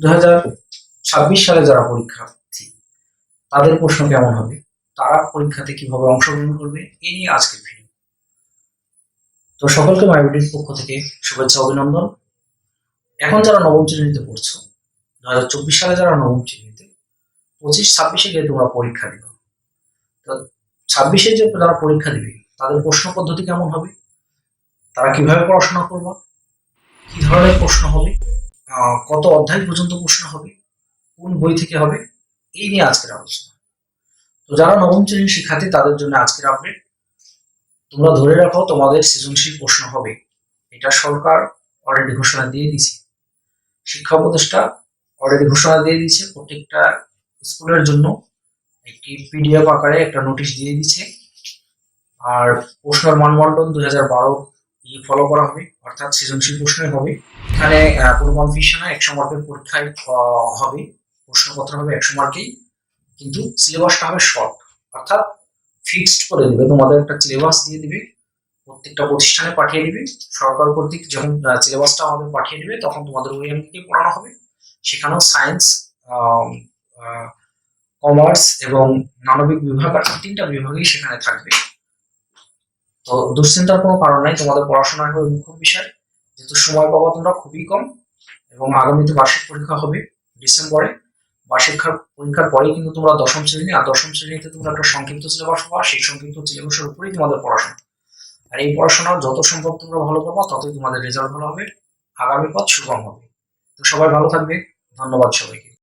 দু হাজার ছাব্বিশ সালে যারা পরীক্ষার্থী, তাদের প্রশ্ন কেমন হবে? তারা পরীক্ষাতে কীভাবে অংশগ্রহণ করবে? এই নিয়ে আজকের ভিডিও তো সকলকে মাইবিডির পক্ষ থেকে শুভেচ্ছা, অভিনন্দন। এখন যারা নবম শ্রেণীতে পড়ছো দু হাজার চব্বিশ সালে যারা নবম শ্রেণীতে, পঁচিশ, ছাব্বিশে গিয়ে তোমরা পরীক্ষা দিবে। তো ছাব্বিশে যে যারা পরীক্ষা দিবে, তাদের প্রশ্ন পদ্ধতি কেমন হবে? তারা কীভাবে পড়াশোনা করবে? কি ধরনের প্রশ্ন হবে? কত অধ্যায় পর্যন্ত প্রশ্ন হবে? কোন বই থেকে হবে? এই নিয়ে আজকের আলোচনা। তো যারা নবম শ্রেণির শিক্ষার্থী, তাদের জন্য আজকের আপডেট তোমরা ধরে রাখো, তোমাদের সৃজনশীল প্রশ্ন হবে। এটা সরকার অলরেডি ঘোষণা দিয়ে দিয়েছে। শিক্ষা উপদেষ্টা অলরেডি ঘোষণা দিয়ে দিয়েছে। প্রত্যেকটা স্কুলের জন্য একটি পিডিএফ আকারে একটা নোটিশ দিয়ে দিচ্ছে আর প্রশ্নের মানবন্টন দুই হাজার বারো ফলো করা হবে। অর্থাৎ সৃজনশীল প্রশ্নই হবে। এখানে কোনো কনফিউশন না একশো মার্কের পরীক্ষায় হবে, প্রশ্নপত্র হবে একশো মার্কেই কিন্তু সিলেবাসটা হবে শর্ট অর্থাৎ ফিক্সড করে দেবে, তোমাদের একটা সিলেবাস দিয়ে দিবে, প্রত্যেকটা প্রতিষ্ঠানে পাঠিয়ে দিবে, সরকার কর্তৃক যখন সিলেবাসটা আমাদের পাঠিয়ে দিবে, তখন তোমাদের ওই থেকে পড়ানো হবে, সেখানেও সায়েন্স কমার্স এবং মানবিক বিভাগ আর তিনটা বিভাগই সেখানে থাকবে। তো দুশ্চিন্তার কোনো কারণ নাই, তোমাদের পড়াশোনা হবে মুখ্য বিষয়। যেহেতু সময় পাবো তোমরা খুবই কম এবং আগামীতে বার্ষিক পরীক্ষা হবে ডিসেম্বরে। বার্ষিক পরীক্ষার পরেই কিন্তু তোমরা দশম শ্রেণি, আর দশম শ্রেণীতে তোমরা একটা সংক্ষিপ্ত সিলেবাস পাবা, সেই সংক্ষিপ্ত সিলেবাসের উপরেই তোমাদের পড়াশোনা। আর এই পড়াশোনা যত সম্ভব তোমরা ভালো করবা, ততই তোমাদের রেজাল্ট ভালো হবে, আগামী পথ সুগম হবে। তো সবাই ভালো থাকবে। ধন্যবাদ সবাইকে।